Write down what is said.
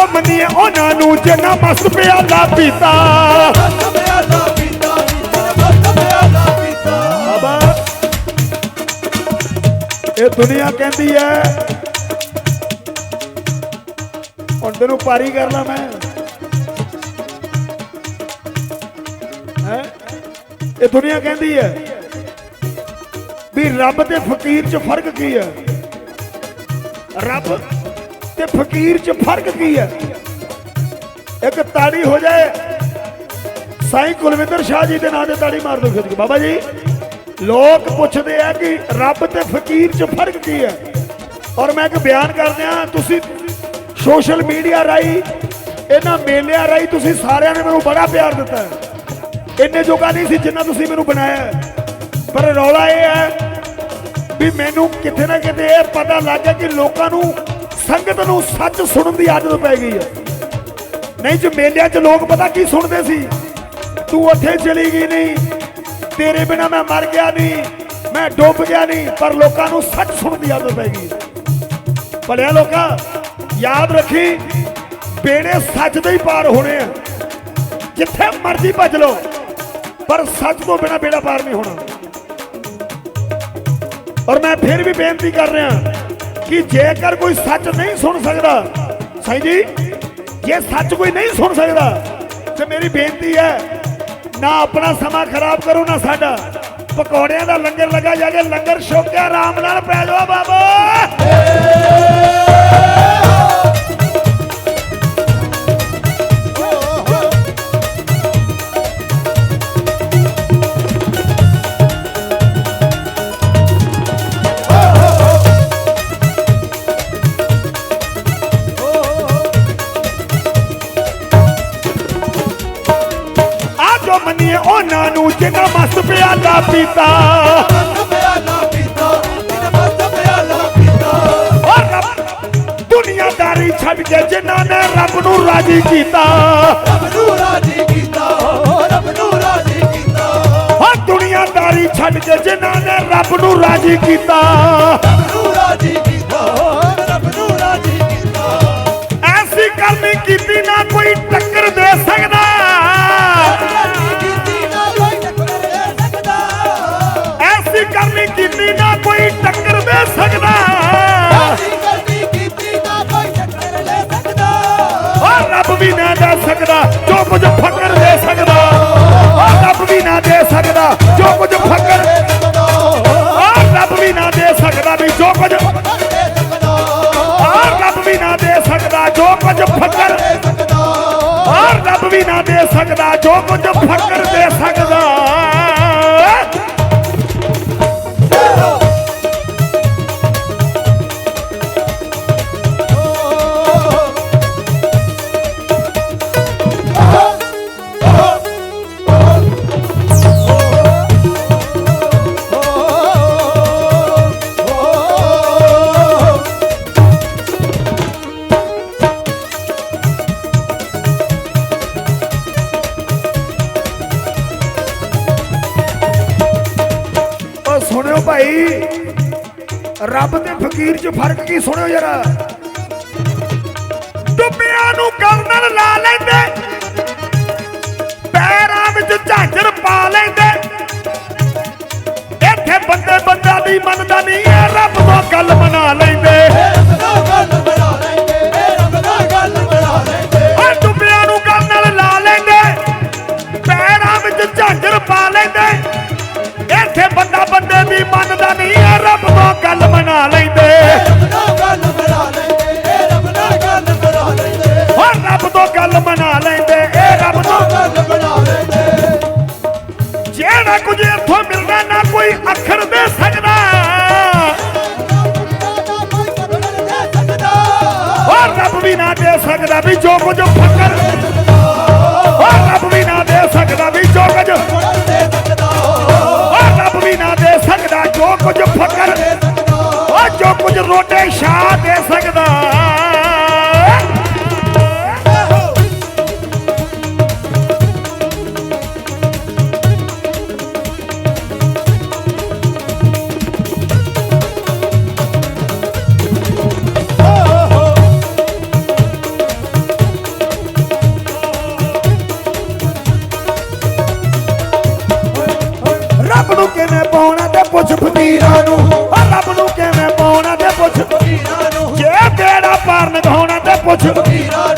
ਜੋ ਮੰਨੀਏ ਉਹਨਾਂ ਨੂੰ ਜਿੰਨਾ ਮਸਤ ਪਿਆਲਾ ਪੀਤਾ। ਇਹ ਦੁਨੀਆ ਕਹਿੰਦੀ ਹੈ ਹੁਣ ਤੈਨੂੰ ਪਾਰੀ ਕਰ ਲਾ ਮੈਂ। ਹੈ? ਇਹ ਦੁਨੀਆ ਕਹਿੰਦੀ ਹੈ ਵੀ ਰੱਬ ਤੇ ਫਕੀਰ 'ਚ ਫ਼ਰਕ ਕੀ ਹੈ? ਰੱਬ ਤੇ ਫਕੀਰ 'ਚ ਫ਼ਰਕ ਕੀ ਹੈ? ਇੱਕ ਤਾੜੀ ਹੋ ਜਾਏ, ਸਾਈਂ ਕੁਲਵਿੰਦਰ ਸ਼ਾਹ ਜੀ ਦੇ ਨਾਂ ਤੇ ਤਾੜੀ ਮਾਰ ਦੋ ਖਿੱਚ ਬਾਬਾ ਜੀ, ਲੋਕ ਪੁੱਛਦੇ ਆ ਕਿ ਰੱਬ ਤੇ ਫਕੀਰ 'ਚ ਫ਼ਰਕ ਕੀ ਹੈ? ਔਰ ਮੈਂ ਇੱਕ ਬਿਆਨ ਕਰਦੇ ਆ ਤੁਸੀਂ ਸੋਸ਼ਲ ਮੀਡੀਆ ਰਾਹੀਂ, ਇਹਨਾਂ ਮੇਲਿਆਂ ਰਾਹੀਂ ਤੁਸੀਂ ਸਾਰਿਆਂ ਨੇ ਮੈਨੂੰ ਬੜਾ ਪਿਆਰ ਦਿੱਤਾ ਹੈ। ਇੰਨੇ ਜੋਗਾ ਨਹੀਂ ਸੀ ਜਿੰਨਾ ਤੁਸੀਂ ਮੈਨੂੰ ਬਣਾਇਆ ਪਰ ਰੌਲਾ ਇਹ ਹੈ ਵੀ ਮੈਨੂੰ ਕਿਤੇ ਨਾ ਕਿਤੇ ਇਹ ਪਤਾ ਲੱਗ ਗਿਆ ਕਿ ਲੋਕਾਂ ਨੂੰ ਸੰਗਤ ਨੂੰ ਸੱਚ ਸੁਣਨ ਦੀ ਆਦਤ ਪੈ ਗਈ ਹੈ ਨਹੀਂ ਜੇ, ਮੇਲਿਆਂ 'ਚ ਲੋਕ ਪਤਾ ਕੀ ਸੁਣਦੇ ਸੀ? ਤੂੰ ਉੱਥੇ ਚਲੀ ਗਈ ਨਹੀਂ ਤੇਰੇ ਬਿਨਾ ਮੈਂ ਮਰ ਗਿਆ ਨਹੀਂ ਮੈਂ ਡੁੱਬ ਗਿਆ ਨਹੀਂ ਪਰ ਲੋਕਾਂ ਨੂੰ ਸੱਚ ਸੁਣਨ ਦੀ ਆਦਤ ਪੈ ਗਈ ਭਲਿਆ ਲੋਕਾਂ, ਯਾਦ ਰੱਖੀ, ਬੇੜੇ ਸੱਚ ਦੇ ਹੀ ਪਾਰ ਹੋਣੇ ਆ। ਜਿੱਥੇ ਮਰਜ਼ੀ ਭੱਜ ਲਓ, ਪਰ ਸੱਚ ਤੋਂ ਬਿਨਾ ਬੇੜਾ ਪਾਰ ਨਹੀਂ ਹੋਣਾ। ਔਰ ਮੈਂ ਫਿਰ ਵੀ ਬੇਨਤੀ ਕਰ ਰਿਹਾ ਕਿ ਜੇਕਰ ਕੋਈ ਸੱਚ ਨਹੀਂ ਸੁਣ ਸਕਦਾ ਸਾਈਂ ਜੀ, ਜੇ ਸੱਚ ਕੋਈ ਨਹੀਂ ਸੁਣ ਸਕਦਾ, ਤੇ ਮੇਰੀ ਬੇਨਤੀ ਹੈ, ਨਾ ਆਪਣਾ ਸਮਾਂ ਖਰਾਬ ਕਰੋ, ਨਾ ਸਾਡਾ। ਪਕੌੜਿਆਂ ਦਾ ਲੰਗਰ ਲੱਗਾ ਜਾ ਕੇ ਲੰਗਰ ਛੋਕਿਆ, ਆਰਾਮ ਨਾਲ ਪੈ ਜਾਓ ਬਾਬਾ। ਉਹਨਾਂ ਨੂੰ ਜਿੰਨਾ ਮਸਤ ਪਿਆਲਾ ਪੀਤਾ। ਔਰ ਰੱਬ ਦੁਨੀਆਦਾਰੀ ਛੱਡ ਕੇ ਜਿਨ੍ਹਾਂ ਨੇ ਰੱਬ ਨੂੰ ਰਾਜੀ ਕੀਤਾ। ਔਰ ਦੁਨੀਆਦਾਰੀ ਛੱਡ ਕੇ ਜਿਨ੍ਹਾਂ ਨੇ ਰੱਬ ਨੂੰ ਰਾਜੀ ਕੀਤਾ। ਕੋਈ ਟੱਕਰ ਦੇ ਸਕਦਾ। ਔਰ ਰੱਬ ਵੀ ਨਾ ਦੇ ਸਕਦਾ ਜੋ ਕੁਝ ਫਕਰ ਦੇ ਸਕਦਾ। ਰੱਬ ਵੀ ਨਾ ਦੇ ਸਕਦਾ ਜੋ ਕੁਝ ਫਕਰ ਰੱਬ ਵੀ ਨਾ ਦੇ ਸਕਦਾ ਵੀ ਜੋ ਕੁਝ ਔਰ ਰੱਬ ਵੀ ਨਾ ਦੇ ਸਕਦਾ ਜੋ ਕੁਝ ਫਕਰ ਰੱਬ ਵੀ ਨਾ ਦੇ ਸਕਦਾ ਜੋ ਕੁਝ ਫਕਰ ਦੇ ਸਕਦਾ। ਭਾਈ, ਰੱਬ ਤੇ ਫਕੀਰ 'ਚ ਫ਼ਰਕ ਕੀ ਸੁਣਿਓ ਜਰਾ? ਡੁੱਬਿਆਂ ਨੂੰ ਗਲ ਲਾ ਲੈਂਦੇ, ਪੈਰਾਂ ਵਿੱਚ ਝਾਂਜਰ ਪਾ ਲੈਂਦੇ। ਇੱਥੇ ਬੰਦੇ ਬੰਦਾ ਦੀ ਮੰਨਦਾ ਨਹੀਂ ਰੱਬ ਤੋਂ ਗੱਲ ਮਨਾ ਲੈਂਦੇ। ਜਿਹੜਾ ਕੁਝ ਇੱਥੋਂ ਮਿਲਦਾ ਨਾ ਕੋਈ ਅੱਖਰ ਦੇ ਸਕਦਾ। ਓ ਰੱਬ ਵੀ ਨਾ ਦੇ ਸਕਦਾ ਵੀ ਜੋ ਕੁਝ ਫਕਰ। ਓ ਰੱਬ ਵੀ ਨਾ ਦੇ ਸਕਦਾ ਵੀ ਜੋ ਕੁਝ। ਓ ਰੱਬ ਵੀ ਨਾ ਦੇ ਸਕਦਾ ਜੋ ਕੁਝ ਫਕਰ। ਓ ਜੋ ਕੁਝ ਰੋਟੇ ਸ਼ਾਹ ਦੇ ਸਕਦਾ। ਪੁੱਛ ਫਕੀਰਾਂ